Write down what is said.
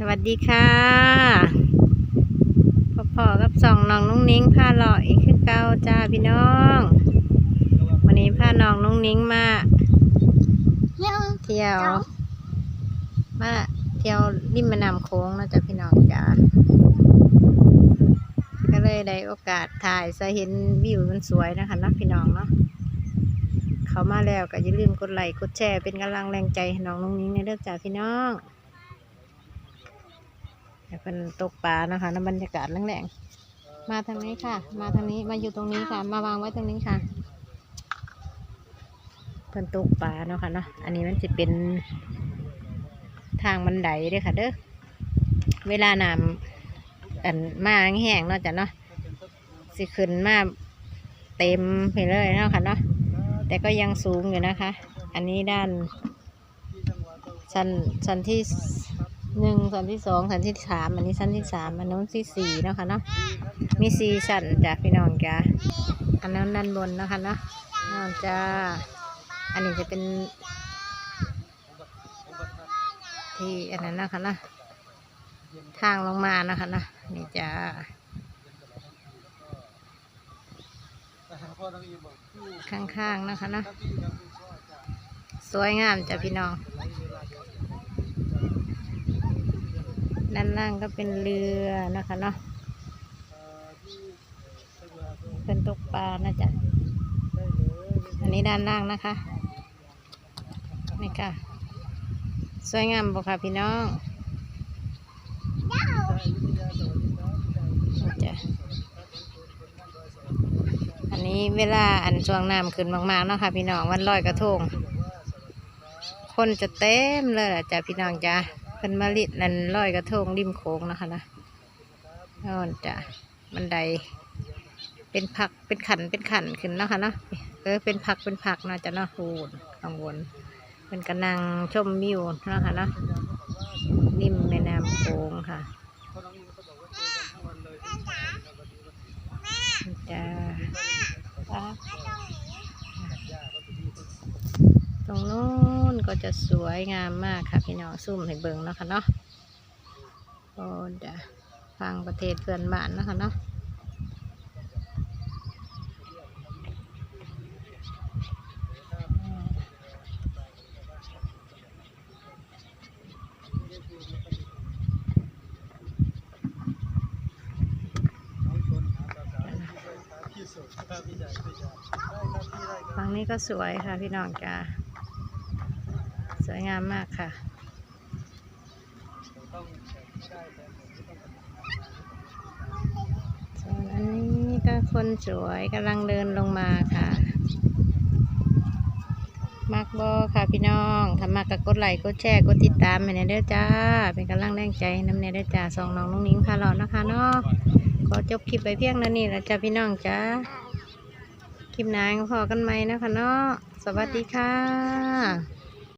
สวัสดีค่ะพ่อๆกับสองน้องนุ่งนิ้งพาเลาะอีกคือเก้าจ้าพี่น้อง วันนี้พาน้องนุ่งนิ้งมาเที่ยว มาเที่ยวริมแม่น้ำโค้งเนาะจ้ะพี่น้องจ้าก็เลยได้โอกาสถ่ายจะเห็นวิวมันสวยนะคะเนาะพี่น้องเนาะเขามาแล้วก็อย่าลืมกดไลค์กดแชร์เป็นกำลังแรงใจให้น้องนุ่งนิ้งในเด้อจ้าพี่น้อง เดี๋ยวเป็นตกปลานะคะน้ำบรรยากาศแรงๆมาทางนี้ค่ะ มาทางนี้มาอยู่ตรงนี้ค่ะ มาวางไว้ตรงนี้ค่ะ เพิ่นตกปลาเนาะค่ะเนาะอันนี้มันจะเป็นทางบันไดด้วยค่ะ เด้อเวลาน้ำอันมาแห้งๆเนาะจ้ะเนาะสิขึ้นมาเต็มไปเลยเนาะค่ะเนาะแต่ก็ยังสูงอยู่นะคะ อันนี้ด้านชั้นชั้นที่ หนึ่งชั้นที่สองชั้นที่สามอันนี้ชั้นที่สามอันนู้นที่สี่นะคะเนาะมีสี่ชั้นจ้ะพี่น้องจ้ะอันนั้นด้านบนนะคะเนาะน้อนจ้าอันนี้จะเป็น ที่อันนั้นนะคะนะทางลงมานะคะนะนี่จ้าข้างๆนะคะนะสวยงามจ้ะพี่น้อง ด้าน ล่างก็เป็นเรือนะคะเนาะเป็นตกปลานะจ๊ะอันนี้ด้านล่างนะคะนี่ค่ะ สวยงามบ่ค่ะพี่น้องจ้ะอันนี้เวลาอันช่วงน้ำขึ้นมากๆเนาะค่ะพี่น้องวันลอยกระทงคนจะเต็มเลยจ้ะพี่น้องจ้ะ เป็นมาลิดนั่นลอยกระทงริมโค้งนะคะนะนอนจ้ะบันได เป็นผักเป็นขันเป็นขันขึ้นนะคะเนาะเออเป็นผักเป็นผักนะจ้ะเนาะโูนข้างบนเป็นกระนังชมวิวนะคะเนาะริมแม่น้ำโค้งค่ะจ้าอะตรงนู้น ก็จะสวยงามมากค่ะพี่น้องซุ่มให้เบิ่งเนาะค่ะเนาะโอ้จ้ะฟังประเทศเพื่อนบ้านเนาะคะเนาะฝั่งนี้ก็สวยค่ะพี่น้องจ้า สวยงามมากค่ะ ส่วนอันนี้ก็คนสวยกำลังเดินลงมาค่ะมักบอค่ะพี่น้องถ้ามักก็กดไลค์กดแชร์กดติดตามให้แน่เด้อจ้า เป็นกำลังแรงใจน้ำเนเด้อจ้าสองน้องน้องนิ้งพาเรานะคะเนาะขอจบคลิปไปเพียงเท่านี้แล้วจ้าพี่น้องจ้าคลิปหน้าพอกันไหมนะคะเนาะสวัสดีค่ะ